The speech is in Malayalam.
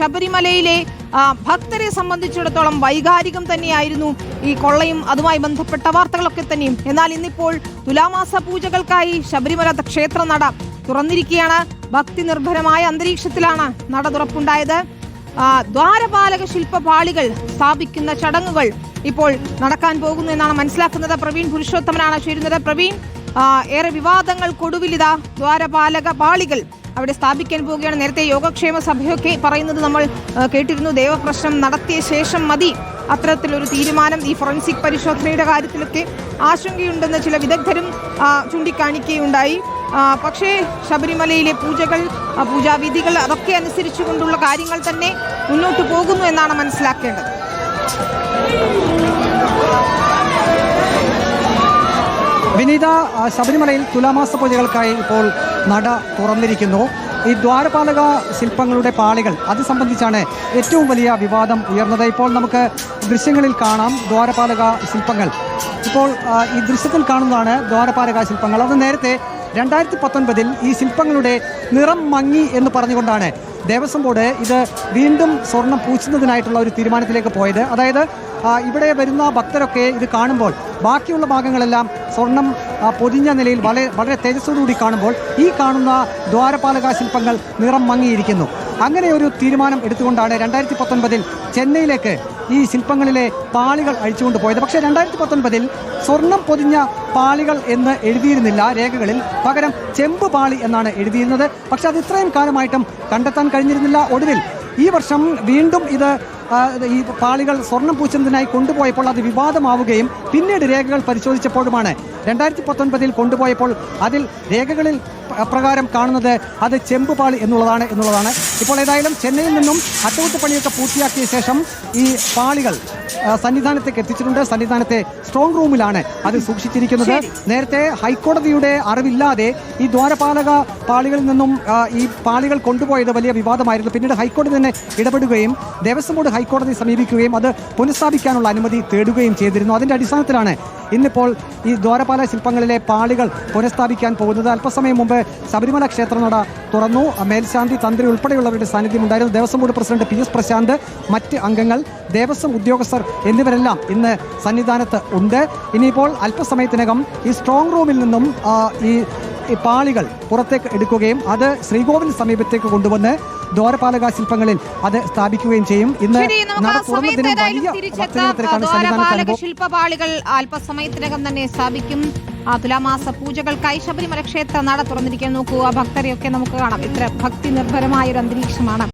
ശബരിമലയിലെ ഭക്തരെ സംബന്ധിച്ചിടത്തോളം വൈകാരികം തന്നെയായിരുന്നു ഈ കൊള്ളയും അതുമായി ബന്ധപ്പെട്ട വാർത്തകളൊക്കെ തന്നെയും. എന്നാൽ ഇന്നിപ്പോൾ തുലാമാസ പൂജകൾക്കായി ശബരിമല ക്ഷേത്ര നട തുറന്നിരിക്കുകയാണ്. ഭക്തി നിർഭരമായ അന്തരീക്ഷത്തിലാണ് നട തുറപ്പുണ്ടായത്. ദ്വാരപാലക ദ്വാരപാലക ശില്പപാളികൾ സ്ഥാപിക്കുന്ന ചടങ്ങുകൾ ഇപ്പോൾ നടക്കാൻ പോകുന്നു എന്നാണ് മനസ്സിലാക്കുന്നത്. പ്രവീൺ പുരുഷോത്തമനാണ് ചേരുന്നത്. പ്രവീൺ ഏറെ വിവാദങ്ങൾ കൊടുവിലിത ദ്വാരപാലക പാളികൾ അവിടെ സ്ഥാപിക്കാൻ പോവുകയാണ്. നേരത്തെ യോഗക്ഷേമ സഭയൊക്കെ പറയുന്നത് നമ്മൾ കേട്ടിരുന്നു. ദേവപ്രശ്നം നടത്തിയ ശേഷം മതി. അത്തരത്തിലൊരു തീരുമാനം ഈ ഫോറൻസിക് പരിശോധനയുടെ കാര്യത്തിലൊക്കെ ആശങ്കയുണ്ടെന്ന് ചില വിദഗ്ധരും ചൂണ്ടിക്കാണിക്കുകയുണ്ടായി. പക്ഷേ ശബരിമലയിലെ പൂജകൾ പൂജാവിധികൾ അതൊക്കെ അനുസരിച്ചുകൊണ്ടുള്ള കാര്യങ്ങൾ തന്നെ മുന്നോട്ട് പോകുന്നു എന്നാണ് മനസ്സിലാക്കേണ്ടത്. വിനീത ശബരിമലയിൽ തുലാമാസ പൂജകൾക്കായി ഇപ്പോൾ നട തുറന്നിരിക്കുന്നു. ഈ ദ്വാരപാലക ശില്പങ്ങളുടെ പാളികൾ അത് സംബന്ധിച്ചാണ് ഏറ്റവും വലിയ വിവാദം ഉയർന്നത്. ഇപ്പോൾ നമുക്ക് ദൃശ്യങ്ങളിൽ കാണാം ദ്വാരപാലക ശില്പങ്ങൾ. ഇപ്പോൾ ഈ ദൃശ്യത്തിൽ കാണുന്നതാണ് ദ്വാരപാലക ശില്പങ്ങൾ. അത് നേരത്തെ രണ്ടായിരത്തി പത്തൊൻപതിൽ ഈ ശില്പങ്ങളുടെ നിറം മങ്ങി എന്ന് പറഞ്ഞുകൊണ്ടാണ് ദേവസ്വം ബോർഡ് ഇത് വീണ്ടും സ്വർണം പൂച്ചുന്നതിനായിട്ടുള്ള ഒരു തീരുമാനത്തിലേക്ക് പോയത്. അതായത് ഇവിടെ വരുന്ന ഭക്തരൊക്കെ ഇത് കാണുമ്പോൾ ബാക്കിയുള്ള ഭാഗങ്ങളെല്ലാം സ്വർണം പൊതിഞ്ഞ നിലയിൽ വളരെ വളരെ തേജസ്സോടുകൂടി കാണുമ്പോൾ ഈ കാണുന്ന ദ്വാരപാലക ശില്പങ്ങൾ നിറം മങ്ങിയിരിക്കുന്നു. അങ്ങനെ ഒരു തീരുമാനം എടുത്തുകൊണ്ടാണ് രണ്ടായിരത്തി പത്തൊൻപതിൽ ചെന്നൈയിലേക്ക് ഈ ശില്പങ്ങളിലെ പാളികൾ അഴിച്ചുകൊണ്ട് പോയത്. പക്ഷേ രണ്ടായിരത്തി പത്തൊൻപതിൽ സ്വർണം പൊതിഞ്ഞ പാളികൾ എന്ന് എഴുതിയിരുന്നില്ല രേഖകളിൽ. പകരം ചെമ്പ് പാളി എന്നാണ് എഴുതിയിരുന്നത്. പക്ഷേ അത് ഇത്രയും കാലമായിട്ടും കണ്ടെത്താൻ കഴിഞ്ഞിരുന്നില്ല. ഒടുവിൽ ഈ വർഷം വീണ്ടും ഇത് ഈ പാളികൾ സ്വർണം പൂച്ചുന്നതിനായി കൊണ്ടുപോയപ്പോൾ അത് വിവാദമാവുകയും പിന്നീട് രേഖകൾ പരിശോധിച്ചപ്പോഴുമാണ്. രണ്ടായിരത്തി പത്തൊൻപതിൽ കൊണ്ടുപോയപ്പോൾ അതിൽ രേഖകളിൽ പ്രകാരം കാണുന്നത് അത് ചെമ്പുപാളി എന്നുള്ളതാണ് എന്നുള്ളതാണ്. ഇപ്പോൾ ഏതായാലും ചെന്നൈയിൽ നിന്നും അറ്റകുറ്റപ്പണിയൊക്കെ പൂർത്തിയാക്കിയ ശേഷം ഈ പാളികൾ സന്നിധാനത്തേക്ക് എത്തിച്ചിട്ടുണ്ട്. സന്നിധാനത്തെ സ്ട്രോങ് റൂമിലാണ് അത് സൂക്ഷിച്ചിരിക്കുന്നത്. നേരത്തെ ഹൈക്കോടതിയുടെ അറിവില്ലാതെ ഈ ദ്വാരപാലക പാളികളിൽ നിന്നും ഈ പാളികൾ കൊണ്ടുപോയത് വലിയ വിവാദമായിരുന്നു. പിന്നീട് ഹൈക്കോടതി തന്നെ ഇടപെടുകയും ദേവസ്വം ബോർഡ് ഹൈക്കോടതി സമീപിക്കുകയും അത് പുനഃസ്ഥാപിക്കാനുള്ള അനുമതി തേടുകയും ചെയ്തിരുന്നു. അതിന്റെ അടിസ്ഥാനത്തിലാണ് ഇന്നിപ്പോൾ ഈ ദ്വാരപാല ശില്പങ്ങളിലെ പാളികൾ പുനഃസ്ഥാപിക്കാൻ പോകുന്നത്. അല്പസമയം മുമ്പ് ശബരിമല ക്ഷേത്രനട തുറന്നു. മേൽശാന്തി തന്ത്രി ഉൾപ്പെടെയുള്ളവരുടെ സാന്നിധ്യം ഉണ്ടായിരുന്നു. Devaswom board president P S Prashanth മറ്റ് അംഗങ്ങൾ ദേവസ്വം ഉദ്യോഗസ്ഥർ എന്നിവരെല്ലാം ഇന്ന് സന്നിധാനത്ത് ഉണ്ട്. ഇനിയിപ്പോൾ അല്പസമയത്തിനകം ഈ സ്ട്രോങ് റൂമിൽ നിന്നും ഈ ഈ പാളികൾ പുറത്തേക്ക് എടുക്കുകയും അത് ശ്രീകോവിൽ സമീപത്തേക്ക് കൊണ്ടുവന്ന് ദ്വാരപാലക ശില്പങ്ങളിൽ അത് സ്ഥാപിക്കുകയും ചെയ്യും. ഇന്ന് ശില്പപാളികൾ അല്പസമയത്തിനകം തന്നെ സ്ഥാപിക്കും. ആ തുലാമാസ പൂജകൾക്കായി ശബരിമല ക്ഷേത്ര നട തുറന്നിരിക്കാൻ നോക്കൂ ആ ഭക്തരെയൊക്കെ നമുക്ക് കാണാം. ഇത്ര ഭക്തി നിർഭരമായ ഒരു അന്തരീക്ഷമാണ്